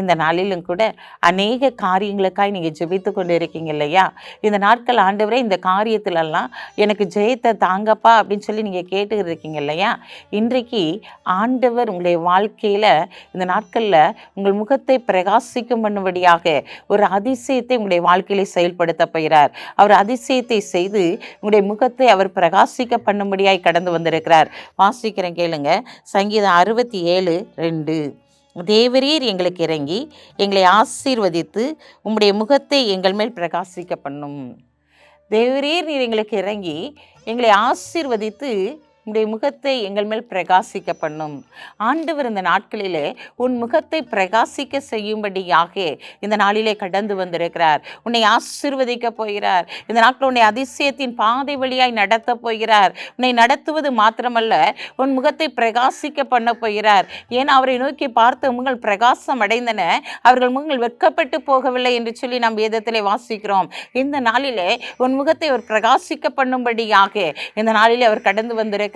இந்த நாளிலும் கூட அநேக காரியங்களுக்காய் நீங்கள் ஜெபித்து கொண்டு இருக்கீங்க இல்லையா? இந்த நாட்கள் ஆண்டவரே இந்த காரியத்திலெல்லாம் எனக்கு ஜெயத்தை தாங்கப்பா அப்படின்னு சொல்லி நீங்கள் கேட்டு இருக்கீங்க இல்லையா? இன்றைக்கு ஆண்டவர் உங்களுடைய வாழ்க்கையில் இந்த நாட்களில் உங்கள் முகத்தை பிரகாசிக்கும் பண்ணும்படியாக ஒரு அதிசயத்தை உங்களுடைய வாழ்க்கையில் செயல்படுத்த போகிறார். அவர் அதிசயத்தை செய்து உங்களுடைய முகத்தை அவர் பிரகாசிக்க பண்ணும்படியாய் கடந்து வந்திருக்கிறார். வாசிக்கிறேன் கேளுங்க. சங்கீதம் அறுபத்தி ஏழு ரெண்டு. தேவரீர் எங்களுக்கு இறங்கி எங்களை ஆசீர்வதித்து உம்முடைய முகத்தை எங்கள் மேல் பிரகாசிக்க பண்ணும். தேவரீர் நீர் எங்களுக்கு இறங்கி எங்களை ஆசீர்வதித்து உடைய முகத்தை எங்கள் மேல் பிரகாசிக்க பண்ணும் ஆண்டவர் இந்த நாட்களிலே உன் முகத்தை பிரகாசிக்க செய்யும்படியாக இந்த நாளிலே கடந்து வந்திருக்கிறார். உன்னை ஆசீர்வதிக்க போகிறார். இந்த நாட்கள் உன்னை அதிசயத்தின் பாதை வழியாய் நடத்த போகிறார். உன்னை நடத்துவது மாத்திரமல்ல உன் முகத்தை பிரகாசிக்க பண்ண போகிறார். ஏன் அவரை நோக்கி பார்த்த முகங்கள் பிரகாசம் அடைந்தன? அவர்கள் முகங்கள் வெட்கப்பட்டு போகவில்லை என்று சொல்லி நாம் வேதத்திலே வாசிக்கிறோம். இந்த நாளிலே உன் முகத்தை அவர் பிரகாசிக்க பண்ணும்படியாக இந்த நாளிலே அவர் கடந்து வந்திருக்கிறார்.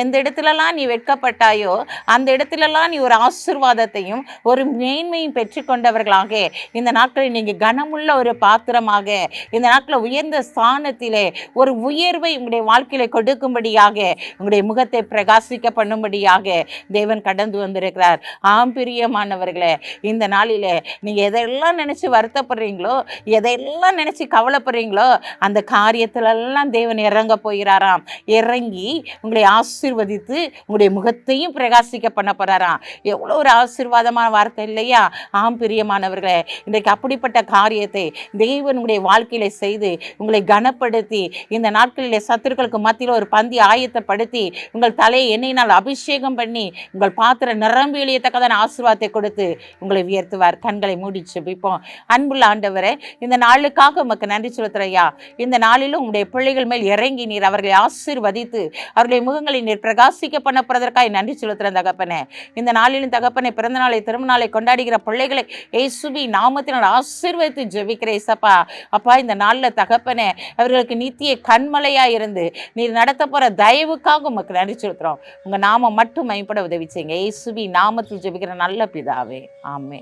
எந்த இடத்துலலாம் நீ வெட்கப்பட்டாயோ அந்த இடத்துலலாம் நீ ஒரு ஆசீர்வாதத்தையும் ஒரு மேன்மையும் பெற்றுக்கொண்டவர்களாக இந்த நாட்களில் நீங்கள் கனமுள்ள ஒரு பாத்திரமாக இந்த நாட்களில் உயர்ந்த ஸ்தானத்திலே ஒரு உயர்வை உங்களுடைய வாழ்க்கையில கொடுக்கும்படியாக உங்களுடைய முகத்தை பிரகாசிக்க பண்ணும்படியாக தேவன் கடந்து வந்திருக்கிறார். ஆம் பிரியமானவர்களே இந்த நாளிலே நீங்க எதையெல்லாம் நினைச்சு வருத்தப்படுறீங்களோ எதையெல்லாம் நினைச்சு கவலைப்படுறீங்களோ அந்த காரியத்திலெல்லாம் தேவன் இறங்க போகிறாராம். இறங்கி உங்களை ஆசீர்வதித்து உங்களுடைய முகத்தையும் பிரகாசிக்க பண்ண போறாராம் எவ்வளோ ஒரு ஆசீர்வாதமான வார்த்தை இல்லையா? ஆம் பிரியமானவர்களே இன்றைக்கு அப்படிப்பட்ட காரியத்தை தெய்வன் உங்களுடைய வாழ்க்கையில செய்து உங்களை கனப்படுத்தி இந்த நாட்களிலே சத்துருக்களுக்கு மத்தியில் ஒரு பந்தி ஆயத்தப்படுத்தி உங்கள் தலையை எண்ணெயினால் அபிஷேகம் பண்ணி உங்கள் பாத்திரம் நிரம்பி எளியத்தக்கதான ஆசீர்வாதத்தை கொடுத்து உங்களை உயர்த்துவார். கண்களை மூடி செபிப்போம் அன்புள்ள ஆண்டவரே இந்த நாளுக்காக உமக்கு நன்றி செலுத்துறையா இந்த நாளிலும் உங்களுடைய பிள்ளைகள் மேல் இறங்கி நீர் அவர்களை ஆசீர்வதித்து அவர்களை முகங்களை நீர் பிரகாசிக்க பண்ண நன்றி செலுத்துகிற தகப்பனே. இந்த நாளிலும் தகப்பனை பிறந்த நாளை திருமண நாளை கொண்டாடுகிற பிள்ளைகளை ஏசுபி நாமத்தினால் ஆசீர்வதித்து ஜெபிக்கிறேன் இசப்பா அப்பா இந்த நாளில் தகப்பனே அவர்களுக்கு நித்திய கண்மலையாக இருந்து நீர் நடத்த போகிற தயவுக்காக உமக்கு நன்றி செலுத்துகிறோம். உங்கள் நாமம் மட்டும் மைப்பட உதவி செய்யுங்க. ஏசுபி நாமத்தில் ஜெபிக்கிற நல்ல பிதாவே. ஆமே